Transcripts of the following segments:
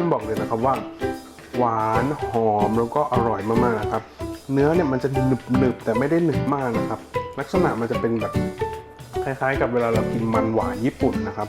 ซึ่งบอกเลยนะครับว่า หวานหอมแล้วก็อร่อยมากๆนะครับ เนื้อเนี่ยมันจะหนึบหนึบๆแต่ไม่ได้หนึบมากนะครับ ลักษณะมันจะเป็นแบบคล้ายๆ กับเวลาเรากินมันหวานญี่ปุ่นนะครับ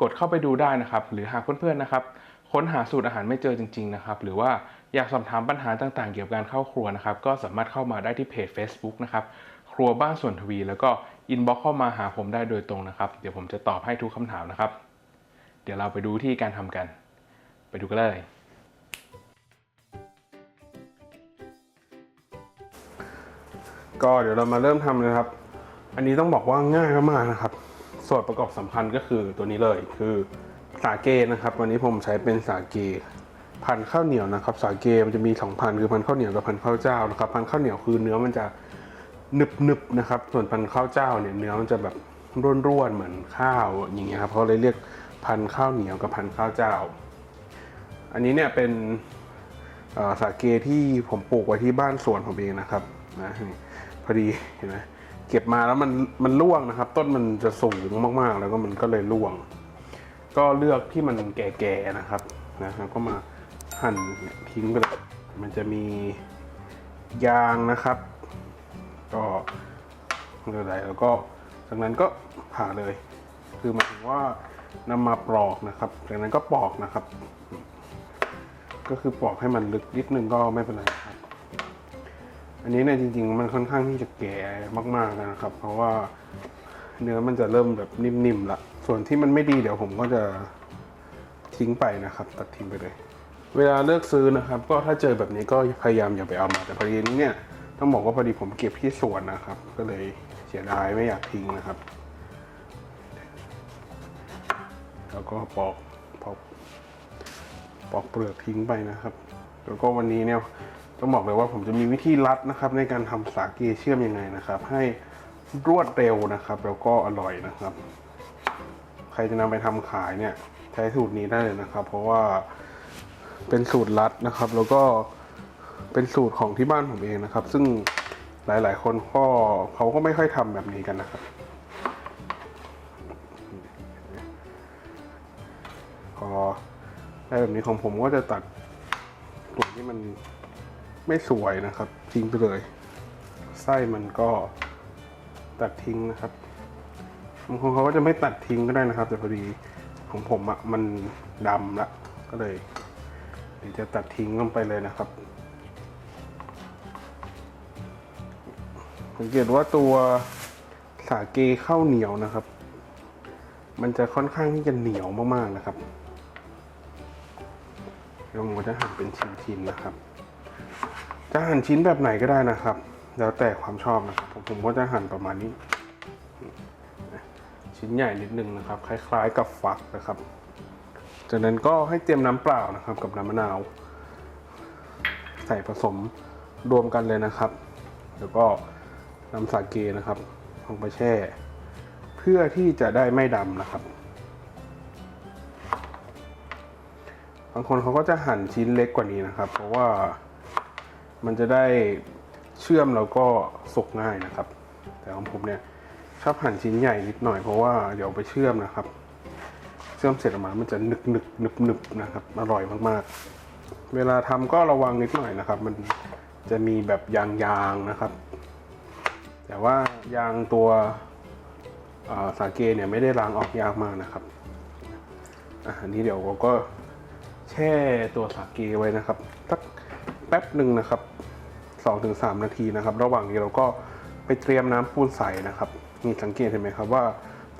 กดเข้าไปดูได้นะครับ หรือหากเพื่อนๆนะครับ ค้นหาสูตรอาหารไม่เจอจริง ๆ นะครับ หรือว่าอยากสอบถามปัญหาต่างๆ เกี่ยวกับการเข้าครัวนะครับ ก็สามารถเข้ามาได้ที่เพจ Facebook นะครับ ครัวบ้านส่วนทวี แล้วก็อินบ็อกเข้ามาหาผมได้โดยตรงนะครับ เดี๋ยวผมจะตอบให้ทุกคำถามนะครับ เดี๋ยวเราไปดูวิธีการทำกัน ไปดูกันเลยก็เดี๋ยวเรามาเริ่มทำเลยครับ อันนี้ต้องบอกว่าง่ายมากๆนะครับ ส่วนประกอบสำคัญก็คือตัวนี้เลยคือสาเกนะครับ วันนี้ผมใช้เป็นสาเกพันข้าวเหนียวนะครับ สาเกมันจะมีสองพันธุ์คือพันข้าวเหนียวกับพันข้าวเจ้านะครับ พันข้าวเหนียวคือเนื้อมันจะหนึบหนึบๆนะครับ ส่วนพันข้าวเจ้าเนี่ยเนื้อมันจะแบบร่วนๆเหมือนข้าวอย่างเงี้ยครับเขาเลยเรียกพันข้าวเหนียวกับพันข้าวเจ้า อันนี้เนี่ยเป็นสาเกที่ผมปลูกไว้ที่บ้านสวนผมเองนะครับนะพอดีเห็นไหม เก็บมาแล้วมันมันร่วงนะครับ ต้นมันจะสูงมากๆ แล้วก็มันก็เลยร่วง ก็เลือกที่มันแก่ๆนะครับนะแล้วก็มาหั่นทิ้งไปเลยมันจะมียางนะครับ ก็ไม่เป็นไรแล้วก็จากนั้นก็ผ่าเลย คือหมายถึงว่านำมาปลอกนะครับ จากนั้นก็ปอกนะครับ ก็คือปอกให้มันลึกนิดนึงก็ไม่เป็นไร อันนี้เนี่ยจริง ๆ มันค่อนข้างที่จะแก่มากๆนะครับ เพราะว่าเนื้อมันจะเริ่มแบบนิ่มๆละ ส่วนที่มันไม่ดีเดี๋ยวผมก็จะทิ้งไปนะครับ ตัดทิ้งไปเลย เวลาเลือกซื้อนะครับ ก็ถ้าเจอแบบนี้ก็พยายามอย่าไปเอามา แต่พอดีนี้เนี่ยต้องบอกว่าพอดีผมเก็บที่สวนนะครับ ก็เลยเสียดายไม่อยากทิ้งนะครับ แล้วก็ปอกปอกปอกเปลือกทิ้งไปนะครับ แล้วก็วันนี้เนี่ย ต้องบอกเลยว่าผมจะมีวิธีลัดนะครับ ในการทำสาเกเชื่อมยังไงนะครับ ให้รวดเร็วนะครับ แล้วก็อร่อยนะครับ ใครจะนำไปทำขายเนี่ย ใช้สูตรนี้ได้เลยนะครับ เพราะว่าเป็นสูตรลัดนะครับ แล้วก็เป็นสูตรของที่บ้านผมเองนะครับ ซึ่งหลาย ๆ คนก็เขาก็ไม่ค่อยทำแบบนี้กันนะครับพอได้แบบนี้ของผมก็จะตัดส่วนที่มัน ไม่สวยนะครับ ทิ้งไปเลย ไส้มันก็ตัดทิ้งนะครับบางคนเขาก็จะไม่ตัดทิ้งก็ได้นะครับ แต่พอดีของผมอะมันดำละก็เลยเดี๋ยวจะตัดทิ้งลงไปเลยนะครับสังเกตว่าตัวสาเกข้าวเหนียวนะครับ มันจะค่อนข้างที่จะเหนียวมากๆนะครับเดี๋ยวผมก็จะหั่นเป็นชิ้นๆนะครับ จะหั่นชิ้นแบบไหนก็ได้นะครับ แล้วแต่ความชอบนะครับผมผมก็จะหั่นประมาณนี้ ชิ้นใหญ่นิดนึงนะครับ คล้ายๆกับฟักนะครับ จากนั้นก็ให้เตรียมน้ำเปล่านะครับ กับน้ำมะนาว ใส่ผสมรวมกันเลยนะครับ แล้วก็น้ำสาเกนะครับลงไปแช่ เพื่อที่จะได้ไม่ดำนะครับบางคนเขาก็จะหั่นชิ้นเล็กกว่านี้นะครับ เพราะว่า มันจะได้เชื่อมแล้วก็สุกง่ายนะครับ แต่ของผมเนี่ยชอบหั่นชิ้นใหญ่นิดหน่อยเพราะว่าเดี๋ยวไปเชื่อมนะครับ เชื่อมเสร็จออกมามันจะหนึบหนึบหนึบหนึบนะครับอร่อยมากๆ เวลาทำก็ระวังนิดหน่อยนะครับ มันจะมีแบบยางๆนะครับ แต่ว่ายางตัวสาเกเนี่ยไม่ได้ล้างออกยากมากนะครับอะอันนี้เดี๋ยวเราก็แช่ตัวสาเกไว้นะครับสักแป๊บหนึ่งนะครับ 2-3 นาทีนะครับ ระหว่างนี้เราก็ไปเตรียมน้ำปูนใสนะครับนี่สังเกตเห็นไหมครับว่า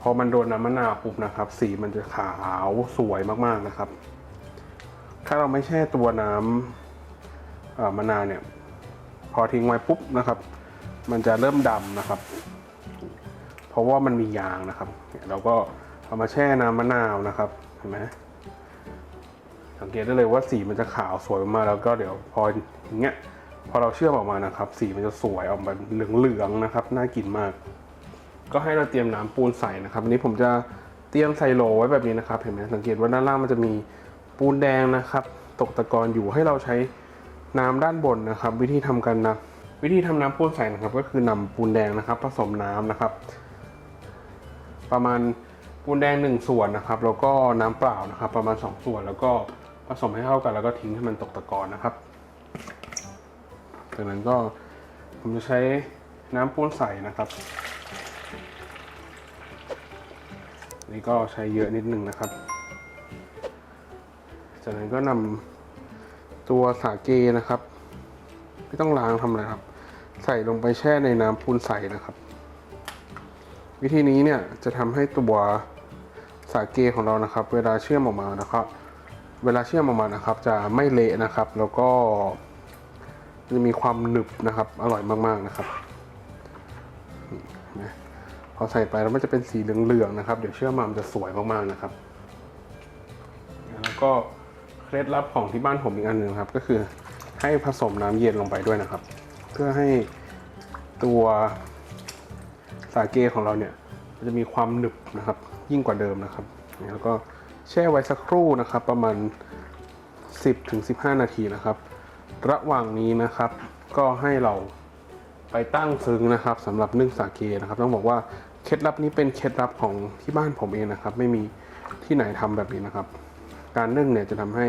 พอมันโดนน้ำมะนาวปุ๊บนะครับ สีมันจะขาวสวยมากๆนะครับ ถ้าเราไม่แช่ตัวน้ำมะนาวเนี่ย พอทิ้งไว้ปุ๊บนะครับ มันจะเริ่มดำนะครับ เพราะว่ามันมียางนะครับเนี่ยเราก็เอามาแช่น้ำมะนาวนะครับเห็นไหมสังเกตได้เลยว่าสีมันจะขาวสวยมากแล้วก็เดี๋ยวพออย่างเงี้ย พอเราเชื่อมออกมานะครับ สีมันจะสวยออกมาเหลืองๆนะครับ น่ากินมาก ก็ให้เราเตรียมน้ำปูนใส่นะครับอันนี้ผมจะเตรียมใส่โหลไว้แบบนี้นะครับ เห็นไหมสังเกตว่าด้านล่างมันจะมีปูนแดงนะครับ ตกตะกอนอยู่ให้เราใช้น้ำด้านบนนะครับ วิธีทำกันนะวิธีทำน้ำปูนใส่นะครับ ก็คือนำปูนแดงนะครับ ผสมน้ำนะครับ ประมาณปูนแดงหนึ่งส่วนนะครับ แล้วก็น้ำเปล่านะครับ ประมาณ 2 ส่วนแล้วก็ผสมให้เข้ากันแล้วก็ทิ้งให้มันตกตะกอนนะครับ จากนั้นก็ผมจะใช้น้ำปูนใส่นะครับนี่ก็ใช้เยอะนิดนึงนะครับ จากนั้นก็นำตัวสาเกนะครับไม่ต้องล้างทำอะไรครับ ใส่ลงไปแช่ในน้ำปูนใสนะครับ วิธีนี้เนี่ยจะทำให้ตัวสาเกของเรานะครับ เวลาเชื่อมออกมานะครับ เวลาเชื่อมออกมานะครับ จะไม่เละนะครับ แล้วก็ จะมีความหนึบนะครับ อร่อยมากๆนะครับนี่นะพอใส่ไปแล้วมันจะเป็นสีเหลืองๆนะครับ เดี๋ยวเชื่อมามันจะสวยมากๆนะครับ แล้วก็เคล็ดลับของที่บ้านผมอีกอันหนึ่งครับ ก็คือให้ผสมน้ำเย็นลงไปด้วยนะครับ เพื่อให้ตัวสาเกของเราเนี่ยจะมีความหนึบนะครับ ยิ่งกว่าเดิมนะครับ แล้วก็แช่ไว้สักครู่นะครับ ประมาณ 10-15 นาทีนะครับ ระหว่างนี้นะครับ ก็ให้เราไปตั้งซึ้งนะครับสำหรับนึ่งสาเกนะครับต้องบอกว่าเคล็ดลับนี้เป็นเคล็ดลับของที่บ้านผมเองนะครับ ไม่มีที่ไหนทำแบบนี้นะครับ การนึ่งเนี่ยจะทำให้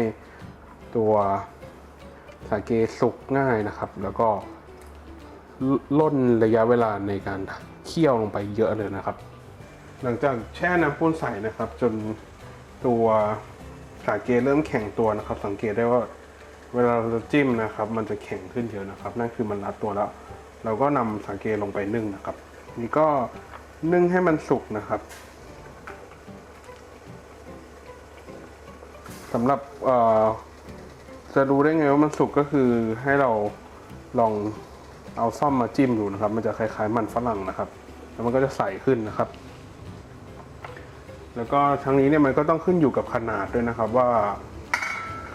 ตัวสาเกสุกง่ายนะครับ แล้วก็ล่นระยะเวลาในการเคี่ยวลงไปเยอะเลยนะครับ หลังจากแช่น้ำปูนใสนะครับ จนตัวสาเกเริ่มแข็งตัวนะครับ สังเกตได้ว่า เวลาเราจิ้มนะครับ มันจะแข็งขึ้นเยอะนะครับ นั่นคือมันรัดตัวแล้ว เราก็นำสาเกลงไปนึ่งนะครับ นี่ก็นึ่งให้มันสุกนะครับสำหรับจะรู้ได้ไงว่ามันสุกก็คือให้เราลองเอาซ่อมมาจิ้มดูนะครับ มันจะคล้ายๆมันฝรั่งนะครับ แล้วมันก็จะใสขึ้นนะครับ แล้วก็ทั้งนี้เนี่ยมันก็ต้องขึ้นอยู่กับขนาดด้วยนะครับว่า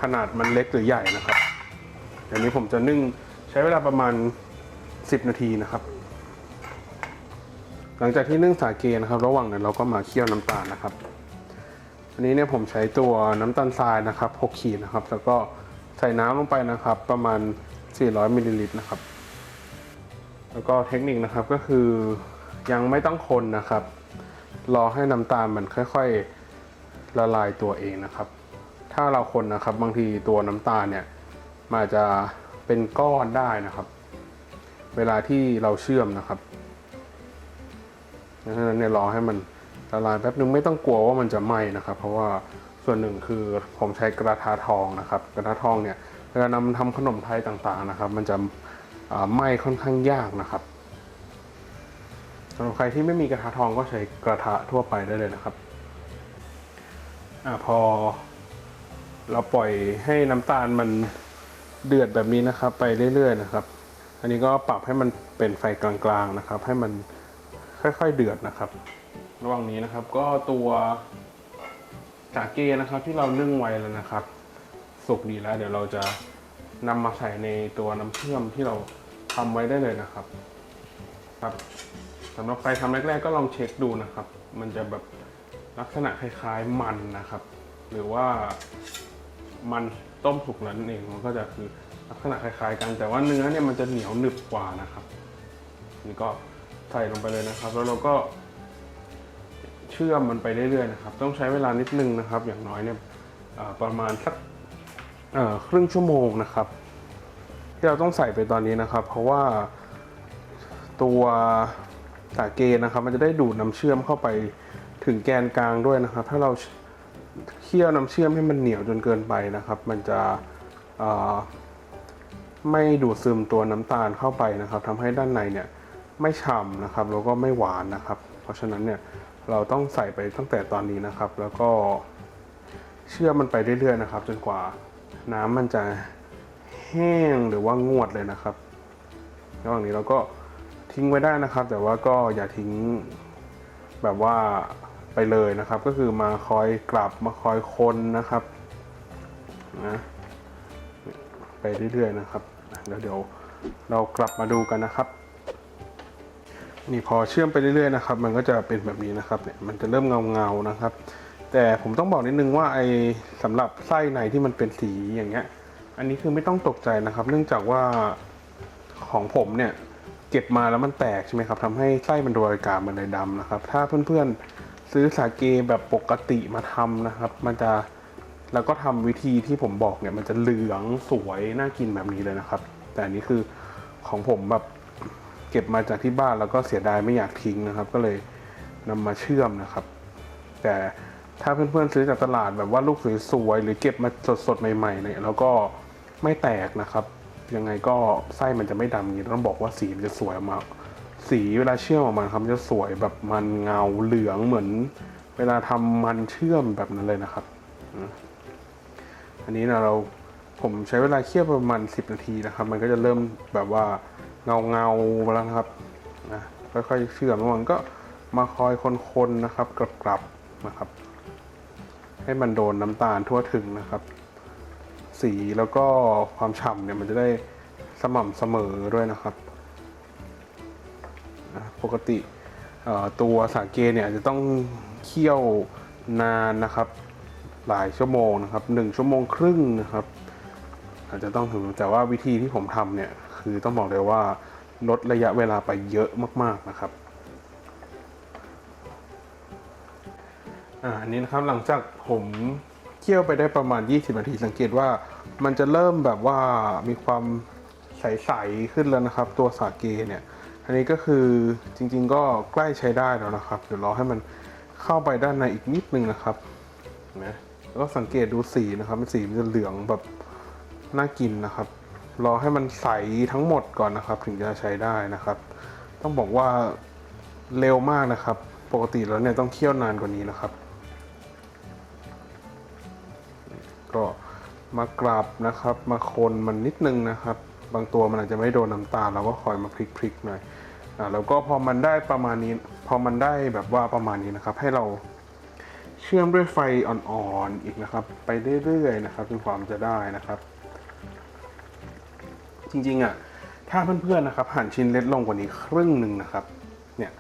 ขนาดมันเล็กหรือใหญ่นะครับอย่างนี้ผมจะนึ่งใช้เวลาประมาณ 10 นาทีนะครับ หลังจากที่นึ่งสาเกนะครับ ระหว่างนั้นเราก็มาเคี่ยวน้ำตาลนะครับ อันนี้เนี่ยผมใช้ตัวน้ำตาลทรายนะครับ6ขีดนะครับ แล้วก็ใส่น้ำลงไปนะครับ ประมาณ 400มิลลิลิตรนะครับ แล้วก็เทคนิคนะครับก็คือยังไม่ต้องคนนะครับ รอให้น้ำตาลมันค่อย ๆ ละลายตัวเองนะครับ ถ้าเราคนนะครับบางทีตัวน้ำตาลเนี่ยมันอาจจะเป็นก้อนได้นะครับ เวลาที่เราเชื่อมนะครับดังนั้นเนี่ยรอให้มันละลายแป๊บนึงไม่ต้องกลัวว่ามันจะไหม้นะครับ เพราะว่าส่วนหนึ่งคือผมใช้กระทะทองนะครับ กระทะทองเนี่ยเวลานำทำขนมไทยต่างๆนะครับ มันจะไหม้ค่อนข้างยากนะครับสำหรับใครที่ไม่มีกระทะทองก็ใช้กระทะทั่วไปได้เลยนะครับอพอ เราปล่อยให้น้ำตาลมันเดือดแบบนี้นะครับ ไปเรื่อยๆนะครับ อันนี้ก็ปรับให้มันเป็นไฟกลางๆนะครับ ให้มันค่อยๆเดือดนะครับ ระหว่างนี้นะครับก็ตัวสาเกนะครับที่เรานึ่งไว้แล้วนะครับ สุกดีแล้ว เดี๋ยวเราจะนำมาใส่ในตัวน้ำเชื่อมที่เราทำไว้ได้เลยนะครับ ครับสำหรับใครทำแรกๆก็ลองเช็คดูนะครับ มันจะแบบลักษณะคล้ายๆมันนะครับ หรือว่า มันต้มสุกนั้นเอง มันก็จะคือลักษณะคล้ายๆกัน แต่ว่าเนื้อเนี่ยมันจะเหนียวหนึบกว่านะครับนี่ก็ใส่ลงไปเลยนะครับ แล้วเราก็เชื่อมมันไปเรื่อยๆนะครับ ต้องใช้เวลานิดนึงนะครับ อย่างน้อยเนี่ยประมาณสักครึ่งชั่วโมงนะครับ ที่เราต้องใส่ไปตอนนี้นะครับ เพราะว่าตัวสาเกนะครับ มันจะได้ดูดน้ำเชื่อมเข้าไปถึงแกนกลางด้วยนะครับ ถ้าเรา เคี่ยวน้ำเชื่อมให้มันเหนียวจนเกินไปนะครับ มันจะไม่ดูดซึมตัวน้ำตาลเข้าไปนะครับทำให้ด้านในเนี่ยไม่ฉ่ำนะครับแล้วก็ไม่หวานนะครับ เพราะฉะนั้นเนี่ยเราต้องใส่ไปตั้งแต่ตอนนี้นะครับ แล้วก็เชื่อมมันไปเรื่อยๆนะครับ จนกว่าน้ำมันจะแห้งหรือว่างวดเลยนะครับระหว่างนี้เราก็ทิ้งไว้ได้นะครับ แต่ว่าก็อย่าทิ้งแบบว่า ไปเลยนะครับ ก็คือมาคอยกลับมาคอยคนนะครับนะไปเรื่อยๆนะครับแล้วเดี๋ยวเรากลับมาดูกันนะครับ นี่พอเชื่อมไปเรื่อยๆนะครับ มันก็จะเป็นแบบนี้นะครับเนี่ยมันจะเริ่มเงาๆนะครับ แต่ผมต้องบอกนิดนึงว่าไอ้สำหรับไส้ในที่มันเป็นสีอย่างเงี้ย อันนี้คือไม่ต้องตกใจนะครับ เนื่องจากว่าของผมเนี่ยเก็บมาแล้วมันแตกใช่ไหมครับทำให้ไส้มันโดยกามันเลยดำนะครับ ถ้าเพื่อนๆ ซื้อสาเกแบบปกติมาทำนะครับ มันจะแล้วก็ทำวิธีที่ผมบอกเนี่ยมันจะเหลืองสวยน่ากินแบบนี้เลยนะครับ แต่อันนี้คือของผมแบบเก็บมาจากที่บ้านแล้วก็เสียดายไม่อยากทิ้งนะครับ ก็เลยนำมาเชื่อมนะครับ แต่ถ้าเพื่อนๆซื้อจากตลาดแบบว่าลูกสวยๆหรือเก็บมาสดๆใหม่ๆเนี่ยแล้วก็ไม่แตกนะครับ ยังไงก็ไส้มันจะไม่ดำอย่างนี้ต้องบอกว่าสีมันจะสวยออกมา สีเวลาเชื่อมออกมาครับมันจะสวยแบบมันเงาเหลืองเหมือน เวลาทำมันเชื่อมแบบนั้นเลยนะครับ อันนี้นะเราผมใช้เวลาเคี่ยวประมาณ 10 นาทีนะครับ มันก็จะเริ่มแบบว่าเงาเงาแล้วนะครับนะค่อยๆเชื่อมมันก็มาคอยคนๆนะครับกลับๆนะครับ ให้มันโดนน้ำตาลทั่วถึงนะครับ สีแล้วก็ความฉ่ำเนี่ยมันจะได้สม่ำเสมอด้วยนะครับ ปกติตัวสาเกเนี่ยจะต้องเคี่ยวนานนะครับหลายชั่วโมงนะครับหนึ่งชั่วโมงครึ่งนะครับ อาจจะต้องถึงแต่ว่าวิธีที่ผมทำเนี่ยคือต้องบอกเลยว่าลดระยะเวลาไปเยอะมาก ๆนะครับอันนี้นะครับหลังจากผมเคี่ยวไปได้ประมาณ 20 นาทีสังเกตว่ามันจะเริ่มแบบว่ามีความใส ๆ ขึ้นแล้วนะครับ ตัวสาเกเนี่ย อันนี้ก็คือจริง ๆ ก็ใกล้ใช้ได้แล้วนะครับ เดี๋ยวรอให้มันเข้าไปด้านในอีกนิดนึงนะครับนะแล้วก็สังเกตดูสีนะครับสีมันจะเหลืองแบบน่ากินนะครับ รอให้มันใสทั้งหมดก่อนนะครับ ถึงจะใช้ได้นะครับ ต้องบอกว่าเร็วมากนะครับ ปกติแล้วเนี่ยต้องเคี่ยวนานกว่านี้นะครับ ก็มากราบนะครับ มาคนมันนิดนึงนะครับ บางตัวมันอาจจะไม่โดนน้ำตาลเราก็คอยมาพลิกๆหน่อย อ่าแล้วก็พอมันได้ประมาณนี้พอมันได้แบบว่าประมาณนี้นะครับ ให้เราเชื่อมด้วยไฟอ่อนๆอีกนะครับ ไปเรื่อยๆนะครับจนความจะได้นะครับ จริงๆอะถ้าเพื่อนๆนะครับหั่นชิ้นเล็กลงกว่านี้ครึ่งหนึ่งนะครับ เนี่ย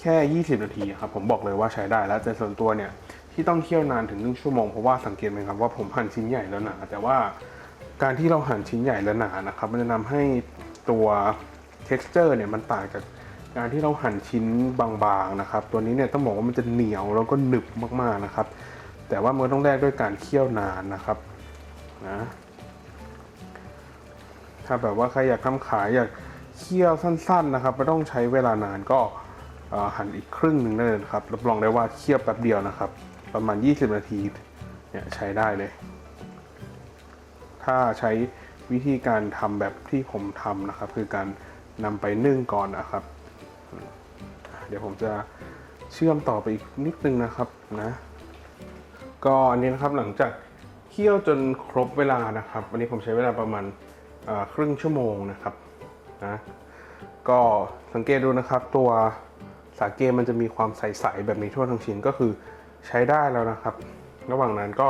แค่ 20 นาทีครับผมบอกเลยว่าใช้ได้แล้วแต่ส่วนตัวเนี่ยที่ต้องเคี่ยวนานถึง1ชั่วโมงเพราะว่าสังเกตไหมครับว่าผมหั่นชิ้นใหญ่แล้วหนาแต่ว่าการที่เราหั่นชิ้นใหญ่และหนานะครับ มันจะทำให้ตัว texture เนี่ยมันต่างจากการที่เราหั่นชิ้นบางๆนะครับ ตัวนี้เนี่ยต้องบอกว่ามันจะเหนียวแล้วก็หนึบมากๆนะครับ แต่ว่ามันต้องแลกด้วยการเคี่ยวนานนะครับนะถ้าแบบว่าใครอยากทำขายอยากเคี่ยวสั้นๆนะครับไม่ต้องใช้เวลานานก็หั่นอีกครึ่งหนึ่งได้เลยครับรับรองได้ว่าเคี่ยวแป๊บเดียวนะครับ ประมาณ 20 นาทีเนี่ยใช้ได้เลย ถ้าใช้วิธีการทำแบบที่ผมทำนะครับ คือการ นำไปนึ่งก่อนนะครับ เดี๋ยวผมจะเชื่อมต่อไปอีกนิดนึงนะครับนะ ก็อันนี้นะครับหลังจากเคี่ยวจนครบเวลานะครับ วันนี้ผมใช้เวลาประมาณครึ่งชั่วโมงนะครับนะก็สังเกตดูนะครับตัวสาเกมันจะมีความใสๆแบบนี้ทั่วทั้งชิ้นก็คือใช้ได้แล้วนะครับ ระหว่างนั้นก็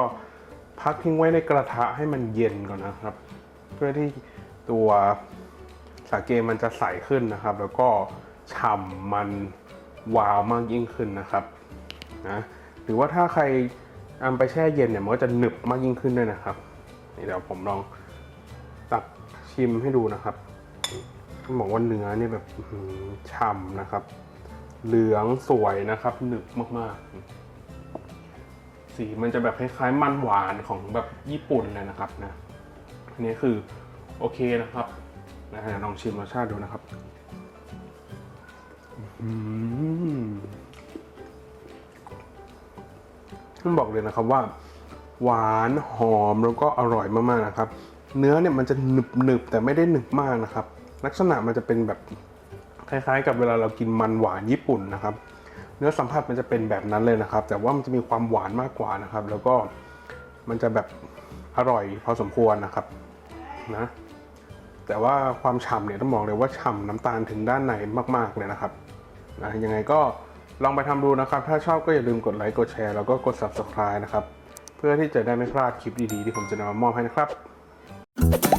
พักทิ้งไว้ในกระทะให้มันเย็นก่อนนะครับ เพื่อที่ตัว สาเกมันจะใสขึ้นนะครับ แล้วก็ฉ่ำมันวาวมากยิ่งขึ้นนะครับนะหรือว่าถ้าใครเอาไปแช่เย็นเนี่ยมันก็จะหนึบมากยิ่งขึ้นด้วยนะครับนี่เดี๋ยวผมลองตักชิมให้ดูนะครับต้องบอกว่าเนื้อเนี่ยแบบฉ่ำนะครับ เหลืองสวยนะครับ หนึบมากๆ สีมันจะแบบคล้ายๆ มันหวานของแบบญี่ปุ่นเลยนะครับนะอันนี้คือโอเคนะครับ นะฮะลองชิมรสชาติดูนะครับอืมต้องบอกเลยนะครับว่า หวานหอมแล้วก็อร่อยมากๆนะครับ เนื้อเนี่ยมันจะหนึบหนึบๆแต่ไม่ได้หนึบมากนะครับ ลักษณะมันจะเป็นแบบคล้ายๆ กับเวลาเรากินมันหวานญี่ปุ่นนะครับ เนื้อสัมผัสมันจะเป็นแบบนั้นเลยนะครับ แต่ว่ามันจะมีความหวานมากกว่านะครับ แล้วก็มันจะแบบอร่อยพอสมควรนะครับ นะ แต่ว่าความฉ่ำเนี่ยต้องบอกเลยว่าฉ่ำน้ำตาลถึงด้านในมาก ๆเลยนะครับนะยังไงก็ลองไปทำดูนะครับ ถ้าชอบก็อย่าลืมกดไลค์กดแชร์แล้วก็กด subscribe นะครับ เพื่อที่จะได้ไม่พลาดคลิปดีๆ ที่ผมจะนำมามอบให้นะครับ